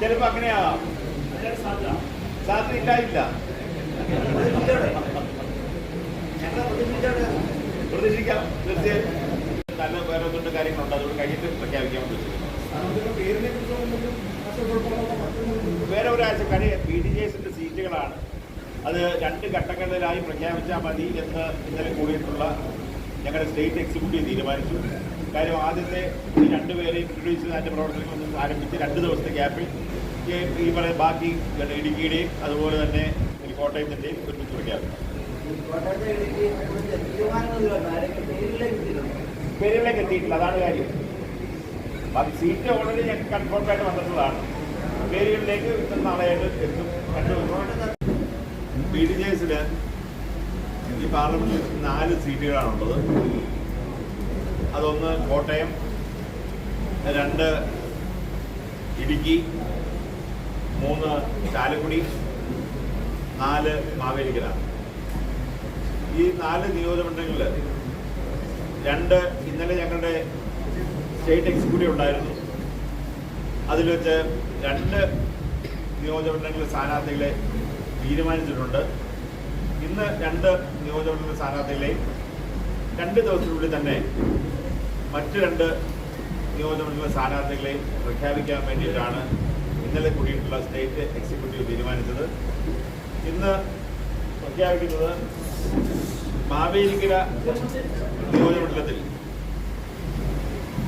ചിലപ്പോ അങ്ങനെയാവാം സാധ്യത ഇല്ല പ്രതീക്ഷിക്കാം. തീർച്ചയായും. നല്ല വേറെ ഒന്നുണ്ട് കാര്യങ്ങളുണ്ട്. അതുകൊണ്ട് കഴിഞ്ഞിട്ട് പ്രഖ്യാപിക്കാൻ വേറെ ഒരാഴ്ച കഴിയ ബി ഡി ജെ എസിന്റെ സീറ്റുകളാണ്. അത് രണ്ട് ഘട്ടങ്ങളിലായി പ്രഖ്യാപിച്ചാൽ മതി എന്ന് ഇന്നലെ കൂടിയിട്ടുള്ള ഞങ്ങളുടെ സ്റ്റേറ്റ് എക്സിക്യൂട്ടീവ് തീരുമാനിച്ചു. കാര്യം ആദ്യത്തെ രണ്ടുപേരെയും ഇൻട്രൊഡ്യൂസ് ചെയ്ത് അതിന്റെ പ്രവർത്തനങ്ങൾ ആരംഭിച്ച് രണ്ട് ദിവസത്തെ ഗ്യാപ്പിൽ ഈ പറയ പറയുന്ന ബാക്കി ഇടുക്കിയുടെയും അതുപോലെ തന്നെ കോട്ടയത്തിന്റെയും ഒരുമിച്ച് പ്രഖ്യാപിക്കും പേരുകളിലേക്ക് എത്തിയിട്ടില്ല അതാണ് കാര്യം. ബാക്കി സീറ്റ് ഓൾറെഡി ഞാൻ കൺഫേം ആയിട്ട് വന്നിട്ടുള്ളതാണ്. പേരുകളിലേക്ക് നാളെയായിട്ട് എത്തും. ബി ഡി ജെ എസിന് ഈ പാർലമെന്റിൽ നാല് സീറ്റുകളാണുള്ളത് അതൊന്ന് കോട്ടയം രണ്ട് ഇടുക്കി മൂന്ന് ചാലക്കുടി നാല് മാവേലിക്കര. ഈ നാല് നിയോജകമണ്ഡലങ്ങളിൽ രണ്ട് ഇന്നലെ ഞങ്ങളുടെ സ്റ്റേറ്റ് എക്സിക്യൂട്ടീവ് ഉണ്ടായിരുന്നു. അതിൽ വെച്ച് രണ്ട് നിയോജകമണ്ഡലങ്ങളിലെ സ്ഥാനാർത്ഥികളെ തീരുമാനിച്ചിട്ടുണ്ട്. ഇന്ന് രണ്ട് നിയോജകമണ്ഡല സ്ഥാനാർത്ഥികളെയും രണ്ട് ദിവസത്തിനുള്ളിൽ തന്നെ മറ്റു രണ്ട് നിയോജകമണ്ഡല സ്ഥാനാർത്ഥികളെ പ്രഖ്യാപിക്കാൻ വേണ്ടിയിട്ടാണ് ഇന്നലെ കൂടിയിട്ടുള്ള സ്റ്റേറ്റ് എക്സിക്യൂട്ടീവ് തീരുമാനിച്ചത്. ഇന്ന് പ്രഖ്യാപിക്കുന്നത് മാവേലിക്കര നിയോജകമണ്ഡലത്തിൽ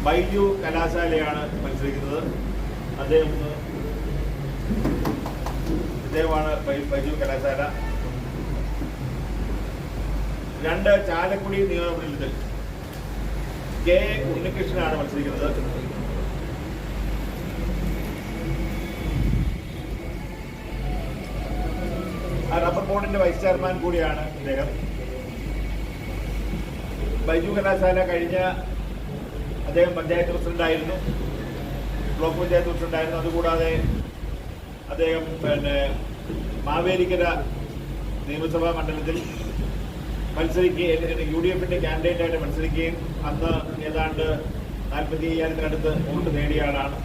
ബൈജു കലാശാലയാണ് മത്സരിക്കുന്നത്. അദ്ദേഹം അദ്ദേഹമാണ് ബൈജു കലാശാല. രണ്ട് ചാലക്കുടി നിയോജകമണ്ഡലത്തിൽ കെ ഉണ്ണികൃഷ്ണനാണ് മത്സരിക്കുന്നത്. റബ്ബർ ബോർഡിന്റെ വൈസ് ചെയർമാൻ കൂടിയാണ് ഇദ്ദേഹം. ബൈജു കലാശാല കഴിഞ്ഞ അദ്ദേഹം പഞ്ചായത്ത് പ്രസിഡന്റായിരുന്നു ബ്ലോക്ക് പഞ്ചായത്ത് പ്രസിഡന്റായിരുന്നു അതുകൂടാതെ അദ്ദേഹം പിന്നെ മാവേലിക്കര നിയമസഭാ മണ്ഡലത്തിൽ മത്സരിക്കുകയും യു ഡി എഫിന്റെ കാൻഡിഡേറ്റായിട്ട് മത്സരിക്കുകയും അന്ന് ഏതാണ്ട് നാൽപ്പത്തി അയ്യായിരത്തിനടുത്ത് വോട്ട് നേടിയ ആളാണ്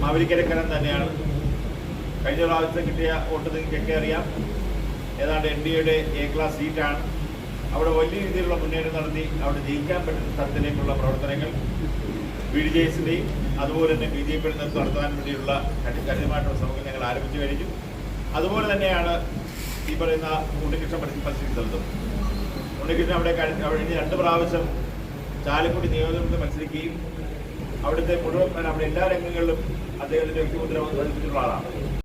മാവലിക്കരക്കരൻ തന്നെയാണ്. കഴിഞ്ഞ പ്രാവശ്യം കിട്ടിയ വോട്ട് നിങ്ങൾക്കൊക്കെ അറിയാം? ഏതാണ്ട് എൻ ഡി എയുടെ എ ക്ലാസ് സീറ്റാണ് അവിടെ വലിയ രീതിയിലുള്ള മുന്നേറ്റം നടത്തി അവിടെ ജയിക്കാൻ പറ്റുന്ന സ്ഥലത്തിലേക്കുള്ള പ്രവർത്തനങ്ങൾ ബി ഡി ജെ എസിന്റെയും അതുപോലെ തന്നെ ബി ജെ പിയുടെ നേതൃത്വം നടത്താൻ വേണ്ടിയുള്ള കഠിനമായിട്ടുള്ള ശ്രമങ്ങൾ ഞങ്ങൾ ആരംഭിച്ചു കഴിഞ്ഞു. അതുപോലെ തന്നെയാണ് ഈ പറയുന്ന ഉണ്ണികൃഷ്ണൻ മത്സ- മത്സരിക്കുന്ന സ്ഥലത്തും ഉണ്ണികൃഷ്ണൻ അവിടെ കഴിഞ്ഞ രണ്ട് പ്രാവശ്യം ചാലക്കുടി നിയോജകമണ്ഡലത്തിൽ മത്സരിക്കുകയും അവിടുത്തെ മുഴുവൻ അവിടെ എല്ലാ രംഗങ്ങളിലും അദ്ദേഹത്തിന്റെ വ്യക്തിമുദ്ര വഹിച്ചിട്ടുള്ള ആളാണ്.